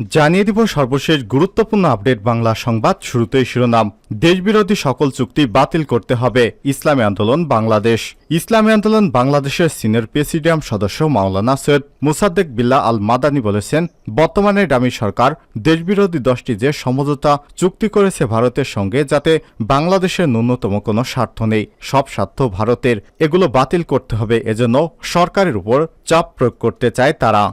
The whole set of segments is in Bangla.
জানিয়ে দিব সর্বশেষ গুরুত্বপূর্ণ আপডেট বাংলা সংবাদ শুরুতেই শিরোনাম। দেশবিরোধী সকল চুক্তি বাতিল করতে হবে ইসলামী আন্দোলন বাংলাদেশ। ইসলামী আন্দোলন বাংলাদেশের সিনিয়র প্রেসিডিয়াম সদস্য মাওলানা সৈয়দ মুসাদ্দেক বিল্লা আল মাদানি বলেছেন, বর্তমানে ডামি সরকার দেশবিরোধী দশটি যে সমঝোতা চুক্তি করেছে ভারতের সঙ্গে যাতে বাংলাদেশের ন্যূনতম কোনো স্বার্থ নেই, সব স্বার্থ ভারতের। এগুলো বাতিল করতে হবে, এজন্য সরকারের উপর চাপ প্রয়োগ করতে চায় তারা।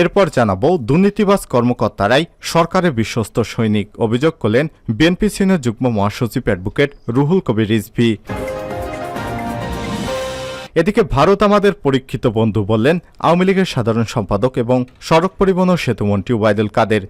এরপর জানাব, দুর্নীতিবাজ কর্মকর্তারাই সরকারের বিশ্বস্ত সৈনিক। অভিযোগ করলেন, বিএনপি সিনিয়র যুগ্ম মহাসচিব অ্যাডভোকেট রুহুল কবির রিজভি। এদিকে ভারত আমাদের পরীক্ষিত বন্ধু বললেন, আওয়ামী লীগের সাধারণ সম্পাদক এবং সড়ক পরিবহন ও সেতুমন্ত্রী ওবায়দুল কাদের।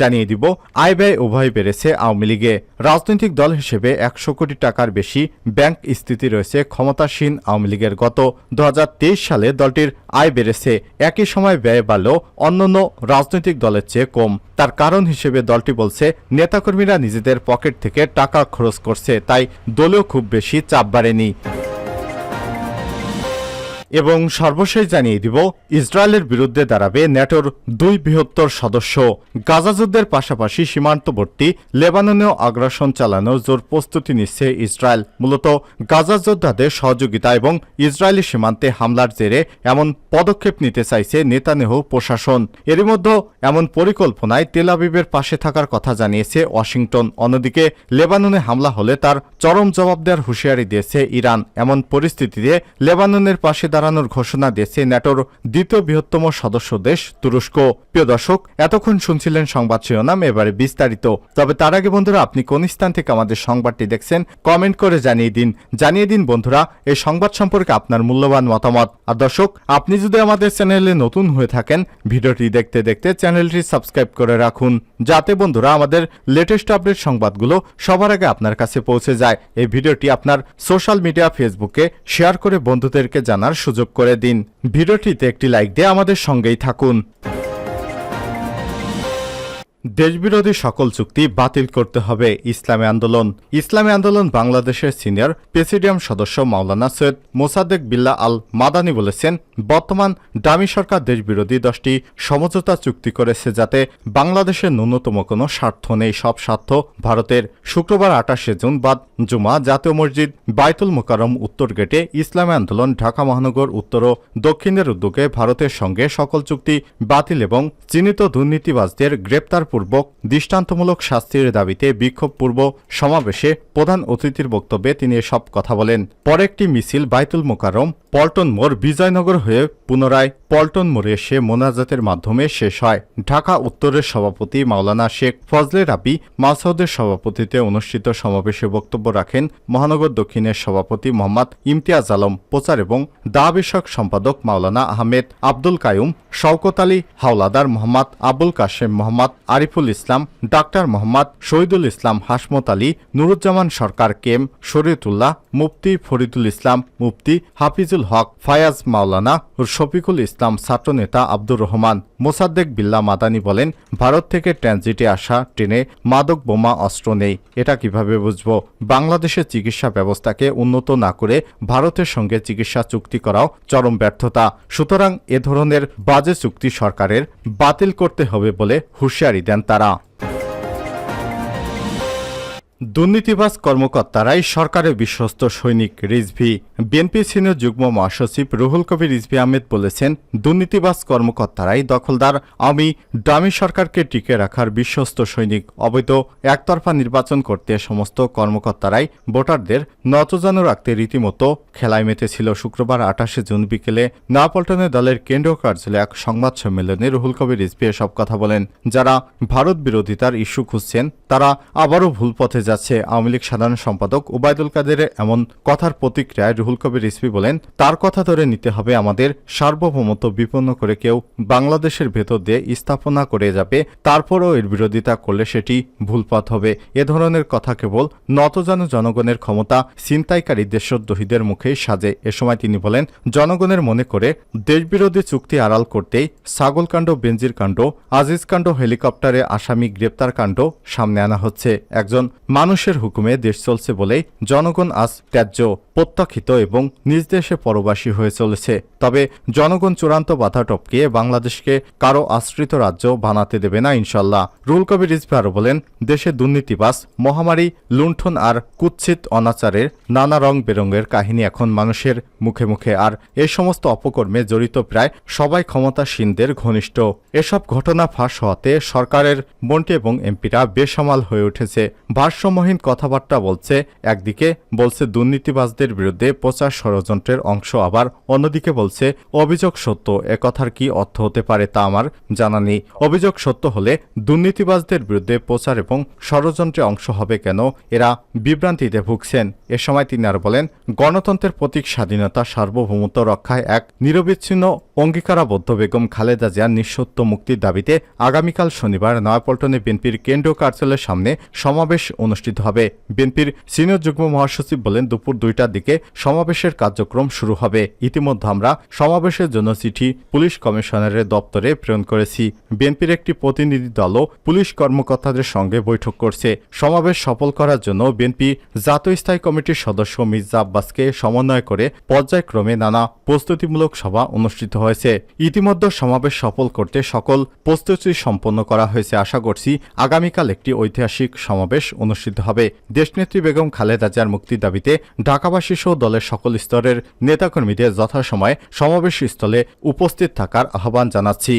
জানিয়ে দিব, আয় ব্যয় উভয় বেড়েছে আওয়ামী লীগে। রাজনৈতিক দল হিসেবে একশো কোটি টাকার বেশি ব্যাংক স্থিতি রয়েছে ক্ষমতাসীন আওয়ামী লীগের। গত দুহাজার তেইশ সালে দলটির আয় বেড়েছে। একই সময় ব্যয় বাড়লেও অন্যান্য রাজনৈতিক দলের চেয়ে কম। তার কারণ হিসেবে দলটি বলছে, নেতাকর্মীরা নিজেদের পকেট থেকে টাকা খরচ করছে, তাই দলেও খুব বেশি চাপ বাড়েনি। এবং সর্বশেষ জানিয়ে দিব, ইসরায়েলের বিরুদ্ধে দাঁড়াবে ন্যাটোর দুই বৃহত্তর সদস্য। গাজা যুদ্ধের পাশাপাশি সীমান্তবর্তী লেবাননেও আগ্রাসন চালানোর জোর প্রস্তুতি নিচ্ছে ইসরায়েল। মূলত গাজা যোদ্ধাদের সহযোগিতা এবং ইসরায়েলি সীমান্তে হামলার জেরে এমন পদক্ষেপ নিতে চাইছে নেতানেহ প্রশাসন। এরই মধ্যে এমন পরিকল্পনায় তেল আবিবের পাশে থাকার কথা জানিয়েছে ওয়াশিংটন। অন্যদিকে, লেবাননে হামলা হলে তার চরম জবাব দেওয়ার হুঁশিয়ারি দিয়েছে ইরান। এমন পরিস্থিতিতে লেবাননের পাশে দাঁড়ানোর ঘোষণা দিয়েছে ন্যাটোর দ্বিতীয় বৃহত্তম সদস্য দেশ তুরস্ক। প্রিয় দর্শক, এতক্ষণ শুনছিলেন সংবাদ শিরোনাম, এবারে বিস্তারিত। তবে তার আগে বন্ধুরা, আপনি কোন স্থান থেকে আমাদের সংবাদটি দেখছেন, কমেন্ট করে জানিয়ে দিন। জানিয়ে দিন বন্ধুরা, এই সংবাদ সম্পর্কে আপনার মূল্যবান মতামত। আর দর্শক, আপনি যদি আমাদের চ্যানেলে নতুন হয়ে থাকেন, ভিডিওটি দেখতে দেখতে চ্যানেলটি সাবস্ক্রাইব করে রাখুন। যাতে বন্ধুরা, আমাদের লেটেস্ট আপডেট সংবাদগুলো সবার আগে আপনার কাছে পৌঁছে যায়। এই ভিডিওটি আপনার সোশ্যাল মিডিয়া ফেসবুকে শেয়ার করে বন্ধুদেরকে জানার সুযোগ করে দিন। ভিডিওটিতে একটি লাইক দিয়ে আমাদের সঙ্গেই থাকুন। দেশবিরোধী সকল চুক্তি বাতিল করতে হবে ইসলামী আন্দোলন। ইসলামী আন্দোলন বাংলাদেশের সিনিয়র প্রেসিডিয়াম সদস্য মাওলানা সৈয়দ মোসাদ্দেক বিল্লা আল মাদানি বলেছেন, বর্তমান দামি সরকার দেশবিরোধী দশটি সমঝোতা চুক্তি করেছে যাতে বাংলাদেশের ন্যূনতম কোনো স্বার্থ নেই। সব স্বার্থ ভারতের। শুক্রবার আঠাশে জুন বাদ জুমা জাতীয় মসজিদ বাইতুল মোকারম উত্তর গেটে ইসলামী আন্দোলন ঢাকা মহানগর উত্তর ও দক্ষিণের উদ্যোগে ভারতের সঙ্গে সকল চুক্তি বাতিল এবং চিহ্নিত দুর্নীতিবাজদের গ্রেপ্তার পূর্বক দৃষ্টান্তমূলক শাস্তির দাবিতে বিক্ষোভপূর্ব সমাবেশে প্রধান অতিথির বক্তব্যে তিনি এসব কথা বলেন। পরে একটি মিছিল বাইতুল মোকারম পল্টন মোড়, বিজয়নগর হয়ে পুনরায় পল্টন মোড়ে এসে মোনাজাতের মাধ্যমে শেষ হয়। ঢাকা উত্তরের সভাপতি মাওলানা শেখ ফজলে রাবি মাসউদের সভাপতিতে অনুষ্ঠিত সমাবেশে বক্তব্য রাখেন মহানগর দক্ষিণের সভাপতি মোহাম্মদ ইমতিয়াজ আলম, প্রচার এবং দা বিষয়ক সম্পাদক মাওলানা আহমেদ আব্দুল কায়ুম শওকত আলী হাওলাদার মোহাম্মদ আবুল কাশেম মোহাম্মদ আরিফুল ইসলাম, ডাক্তার মোহাম্মদ শহীদুল ইসলাম হাসমত আলী, নুরুজ্জামান সরকার কেম, শরীয়তুল্লাহ, মুফতি ফরিদুল ইসলাম, মুফতি হাফিজুল হক, ফায়াজ মাওলানা শফিকুল ইসলাম, ছাত্রনেতা আব্দুর রহমান, মোসাদ্দেক বিল্লা মাদানি বলেন, ভারত থেকে ট্রানজিটে আসা ট্রেনে মাদক বোমা অস্ত্র নেই। এটা কীভাবে বুঝব? বাংলাদেশের চিকিৎসা ব্যবস্থাকে উন্নত না করে ভারতের সঙ্গে চিকিৎসা চুক্তি করাও চরম ব্যর্থতা। সুতরাং এ ধরনের বাজে চুক্তি সরকারের বাতিল করতে হবে বলে হুঁশিয়ারি দেন তারা দুর্নীতিবাজ কর্মকর্তারাই সরকারের বিশ্বস্ত সৈনিক রিজভি। বিএনপি সিনিয়র যুগ্ম মহাসচিব রুহুল কবির রিজভি আহমেদ বলেছেন, দুর্নীতিবাজ কর্মকর্তারাই দখলদার, আমি ডামি সরকারকে টিকে রাখার বিশ্বস্ত সৈনিক। অবৈধ, একতরফা নির্বাচন করতে সমস্ত কর্মকর্তারাই ভোটারদের নতজানু রাখতে রীতিমতো খেলায় মেতেছিল। শুক্রবার আঠাশে জুন বিকেলে নয়াপল্টনে দলের কেন্দ্রীয় কার্যালয়ে এক সংবাদ সম্মেলনে রুহুল কবির রিজভি এসব কথা বলেন। যারা ভারত বিরোধিতার ইস্যু খুঁজছেন, তারা আবারও ভুল পথে যাচ্ছে। যাচ্ছে আওয়ামী লীগ সাধারণ সম্পাদক ওবায়দুল কাদেরের এমন কথার প্রতিক্রিয়ায় রুহুল কবির রিসভি বলেন, তার কথা ধরে নিতে হবে আমাদের সার্বভৌমত্ব বিপন্ন করে কেউ বাংলাদেশের ভেতর দিয়ে স্থাপনা করে যাবে, তারপরও এর বিরোধিতা করলে সেটি ভুল পথ হবে। এ ধরনের কথা কেবল নতজানু জনগণের ক্ষমতা ছিনতাইকারী দেশদ্রোহীদের মুখেই সাজে। এ সময় তিনি বলেন, জনগণের মনে করে দেশবিরোধী চুক্তি আড়াল করতেই ছাগলকাণ্ড বেঞ্জির কাণ্ড, আজিজ কাণ্ড, হেলিকপ্টারে আসামি গ্রেপ্তার কাণ্ড সামনে আনা হচ্ছে। একজন মানুষের হুকুমে দেশ চলছে বলেই জনগণ আজ ত্যায্য, প্রত্যাখিত এবং নিজ দেশে পরবাসী হয়ে চলেছে। তবে জনগণ চূড়ান্ত বাধা টপকিয়ে বাংলাদেশকে কারও আশ্রিত রাজ্য বানাতে দেবে না ইনশাল্লাহ। রুল কবির রিজভি আরও বলেন, দেশে দুর্নীতিবাস মহামারী, লুণ্ঠন আর কুৎসিত অনাচারের নানা রং বেরঙের কাহিনী এখন মানুষের মুখে মুখে। আর এ সমস্ত অপকর্মে জড়িত প্রায় সবাই ক্ষমতাসীনদের ঘনিষ্ঠ। এসব ঘটনা ফাঁস হওয়াতে সরকারের মন্ত্রী এবং এমপিরা বেসামাল হয়ে উঠেছে। ভারসাম্যহীন কথাবার্তা বলছে, একদিকে বলছে দুর্নীতিবাজদের বিরুদ্ধে প্রচার ষড়যন্ত্রের অংশ, আবার অন্যদিকে বলছে, অভিযোগ সত্য, এ কথার কি অর্থ হতে পারে তা আমার জানা নেই। অভিযোগ সত্য হলে দুর্নীতিবাজদের বিরুদ্ধে প্রচার এবং ষড়যন্ত্রে অংশ হবে কেন? এরা বিভ্রান্তিতে ভুগছেন। এ সময় তিনি আর বলেন, গণতন্ত্রের প্রতীক স্বাধীনতা, সার্বভৌমত্ব রক্ষায় এক নিরবিচ্ছিন্ন, অঙ্গীকারাবদ্ধ বেগম খালেদা জিয়ার নিঃসত্ব মুক্তির দাবিতে আগামীকাল শনিবার নয়াপল্টনে বিএনপির কেন্দ্রীয় কার্যালয়ের সামনে সমাবেশ অনুষ্ঠিত হবে। বিএনপির সিনিয়র যুগ্ম মহাসচিব বলেন, দুপুর দুইটার দিকে সমাবেশের কার্যক্রম শুরু হবে। ইতিমধ্যে আমরা সমাবেশের জন্য চিঠি পুলিশ কমিশনারের দপ্তরে প্রেরণ করেছি। বিএনপির একটি প্রতিনিধি দলও পুলিশ কর্মকর্তাদের সঙ্গে বৈঠক করছে। সমাবেশ সফল করার জন্য বিএনপি জাতীয় স্থায়ী কমিটির সদস্য মির্জা আব্বাসকে সমন্বয় করে পর্যায়ক্রমে নানা প্রস্তুতিমূলক সভা অনুষ্ঠিত হয়েছে। ইতিমধ্যে সমাবেশ সফল করতে সকল প্রস্তুতি সম্পন্ন করা হয়েছে। আশা করছি আগামীকাল একটি ঐতিহাসিক সমাবেশ অনুষ্ঠিত হবে। দেশনেত্রী বেগম খালেদা জিয়ার মুক্তির দাবিতে ঢাকাবাসী সহ দলের সকল স্তরের নেতাকর্মীদের যথাসময়ে সমাবেশ স্থলে উপস্থিত থাকার আহ্বান জানাচ্ছি।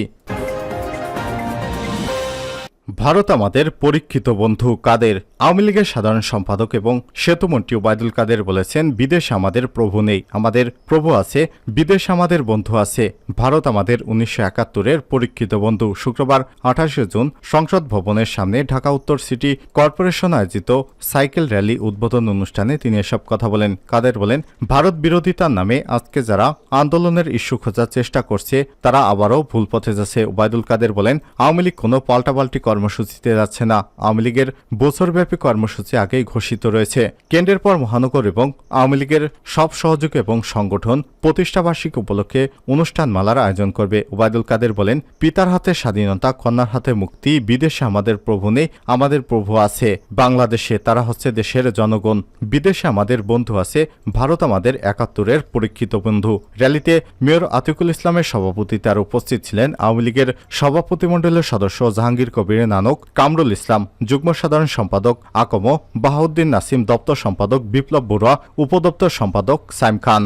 ভারত আমাদের পরীক্ষিত বন্ধু কাদের? আওয়ামী লীগের সাধারণ সম্পাদক এবং সেতুমন্ত্রী ওবায়দুল কাদের বলেছেন, বিদেশ আমাদের প্রভু নেই। আমাদের প্রভু আছে, বিদেশ আমাদের বন্ধু আছে। ভারত আমাদের উনিশশো একাত্তরের পরীক্ষিত বন্ধু। শুক্রবার আঠাশে জুন সংসদ ভবনের সামনে ঢাকা উত্তর সিটি কর্পোরেশন আয়োজিত সাইকেল র্যালি উদ্বোধন অনুষ্ঠানে তিনি এসব কথা বলেন। কাদের বলেন, ভারত বিরোধিতার নামে আজকে যারা আন্দোলনের ইস্যু খোঁজার চেষ্টা করছে, তারা আবারও ভুল পথে যাচ্ছে। ওবায়দুল কাদের বলেন, আওয়ামী লীগ কোনো পাল্টাপাল্টি কর্মসূচিতে যাচ্ছে না। আওয়ামী লীগের বছরব্যাপী কর্মসূচি আগেই ঘোষিত রয়েছে। কেন্দ্রের পর মহানগর এবং আওয়ামী লীগের সব সহযোগী এবং সংগঠন প্রতিষ্ঠাবার্ষিকী উপলক্ষে অনুষ্ঠানমালার আয়োজন করবে। ওবায়দুল কাদের বলেন, পিতার হাতে স্বাধীনতা, কন্যার হাতে মুক্তি, বিদেশে আমাদের প্রভু নেই, আমাদের প্রভু আছে। বাংলাদেশে তারা হচ্ছে দেশের জনগণ, বিদেশে আমাদের বন্ধু আছে, ভারত আমাদের একাত্তরের পরীক্ষিত বন্ধু। র্যালিতে মেয়র আতিকুল ইসলামের সভাপতিতে আর উপস্থিত ছিলেন আওয়ামী লীগের সভাপতিমণ্ডলের সদস্য জাহাঙ্গীর কবির নানক, কামরুল ইসলাম, যুগ্ম সাধারণ সম্পাদক আকম, বাহাউদ্দিন নাসিম দপ্তর সম্পাদক বিপ্লব বড়ুয়া উপদপ্তর সম্পাদক সাইম খান।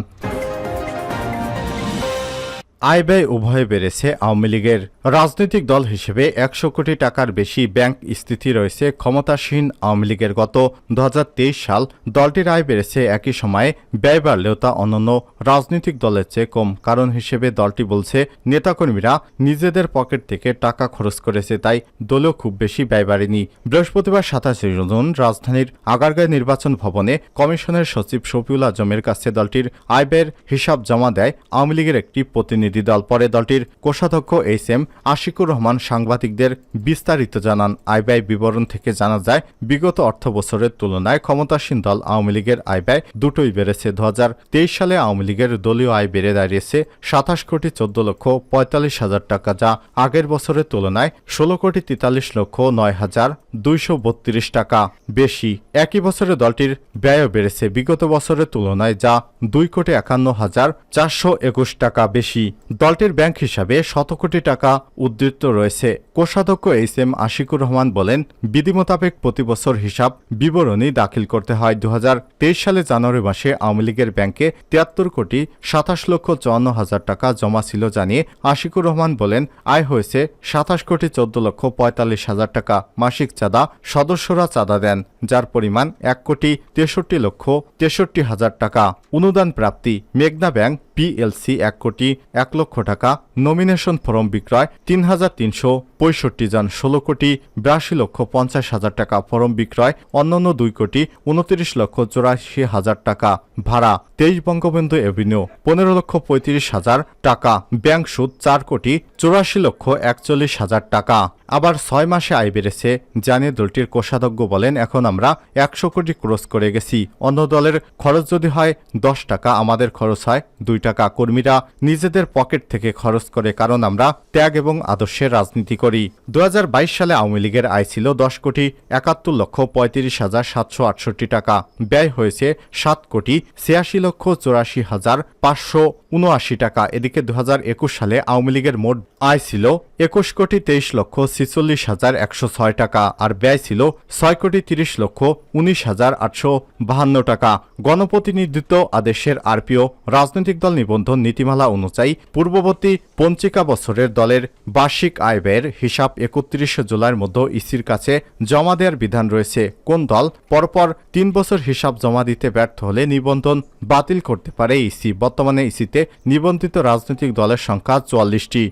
আয় ব্যয় উভয়ে বেড়েছে আওয়ামী লীগের। রাজনৈতিক দল হিসেবে একশো কোটি টাকার বেশি ব্যাংক স্থিতি রয়েছে ক্ষমতাসীন আওয়ামী লীগের। গত দু হাজার তেইশ সাল দলটির আয় বেড়েছে একই সময়ে ব্যয় বাড়লেও তা অন্যান্য রাজনৈতিক দলের চেয়ে কম। কারণ হিসেবে দলটি বলছে, নেতাকর্মীরা নিজেদের পকেট থেকে টাকা খরচ করেছে, তাই দলও খুব বেশি ব্যয় বাড়েনি। বৃহস্পতিবার সাতাশে জুন রাজধানীর আগারগাঁও নির্বাচন ভবনে কমিশনের সচিব শফিউল আজমের কাছে দলটির আয় ব্যয়ের হিসাব জমা দেয় আওয়ামী লীগের একটি প্রতিনিধি দল। পরে দলটির কোষাধ্যক্ষ এইচ এম আশিকুর রহমান সাংবাদিকদের বিস্তারিত জানান। আয় ব্যয় বিবরণ থেকে জানা যায়, বিগত অর্থ বছরের তুলনায় ক্ষমতাসীন দল আওয়ামী লীগের আয় ব্যয় দুটোই বেড়েছে। দু হাজার তেইশ সালে আওয়ামী লীগের দলীয় আয় বেড়ে দাঁড়িয়েছে সাতাশ কোটি চোদ্দ লক্ষ পঁয়তাল্লিশ হাজার টাকা, যা আগের বছরের তুলনায় ষোলো কোটি তেতাল্লিশ লক্ষ নয় হাজার দুইশো বত্রিশ টাকা বেশি। একই বছরে দলটির ব্যয়ও বেড়েছে বিগত বছরের তুলনায়, যা দুই কোটি একান্ন হাজার চারশো একুশ টাকা বেশি। দলটির ব্যাংক হিসাবে শত কোটি টাকা উদ্ধৃত রয়েছে। কোষাধ্যক্ষ এইচ এম আশিকুর রহমান বলেন, বিধি মোতাবেক প্রতি বছর হিসাব বিবরণী দাখিল করতে হয়। দু হাজার তেইশ সালে জানুয়ারি মাসে আওয়ামী লীগের ব্যাংকে তিয়াত্তর কোটি সাতাশ লক্ষ চুয়ান্ন হাজার টাকা জমা ছিল জানিয়ে আশিকুর রহমান বলেন, আয় হয়েছে সাতাশ কোটি চোদ্দ লক্ষ পঁয়তাল্লিশ হাজার টাকা। মাসিক চাঁদা সদস্যরা চাঁদা দেন, যার পরিমাণ এক কোটি তেষট্টি লক্ষ তেষট্টি হাজার টাকা। অনুদান প্রাপ্তি মেঘনা ব্যাংক পিএলসি এক কোটি এক লক্ষ টাকা নমিনেশন ফরম বিক্রয় তিন হাজার তিনশো পঁয়ষট্টি জন, ষোলো কোটি বিরাশি লক্ষ পঞ্চাশ হাজার টাকা ফরম বিক্রয়, অন্যান্য দুই কোটি উনত্রিশ লক্ষ চৌরাশি হাজার টাকা ভাড়া। তেইশ বঙ্গবন্ধু এভিনিউ পনেরো লক্ষ পঁয়ত্রিশ হাজার টাকা। ব্যাংক সুদ চার কোটি চৌরাশি লক্ষ একচল্লিশ হাজার টাকা। আবার ছয় মাসে আয় বেড়েছে, জানিয়ে দলটির কোষাধ্যক্ষ বলেন, এখন আমরা একশো কোটি ক্রস করে গেছি। অন্য দলের খরচ যদি হয় দশ টাকা, আমাদের খরচ হয় দুই টাকা কর্মীরা নিজেদের পকেট থেকে খরচ করে, কারণ আমরা ত্যাগ এবং আদর্শের রাজনীতি করি। দু হাজার বাইশ সালে আওয়ামী লীগের আয় ছিল দশ কোটি একাত্তর লক্ষ পঁয়ত্রিশ হাজার সাতশো আটষট্টি টাকা। ব্যয় হয়েছে সাত কোটি ছিয়াশি লক্ষ চৌরাশি হাজার পাঁচশো উনআশি টাকা। এদিকে দু হাজার একুশ সালে আওয়ামী লীগের মোট আয় ছিল একুশ কোটি তেইশ লক্ষ ছিচল্লিশ হাজার একশো ছয় টাকা, আর ব্যয় ছিল ছয় কোটি তিরিশ লক্ষ উনিশ হাজার আটশো বাহান্ন টাকা। গণপ্রতিনিধিত্ব আদেশের আরপিও, রাজনৈতিক দল নিবন্ধন নীতিমালা অনুযায়ী পূর্ববর্তী পঞ্চিকা বছরের দলের বার্ষিক আয় ব্যয়ের হিসাব একত্রিশে জুলাইয়ের মধ্যে ইসির কাছে জমা দেওয়ার বিধান রয়েছে। কোন দল পরপর তিন বছর হিসাব জমা দিতে ব্যর্থ হলে নিবন্ধন বাতিল করতে পারে ইসি। বর্তমানে ইসিতে নিবন্ধিত রাজনৈতিক দলের সংখ্যা চুয়াল্লিশটি।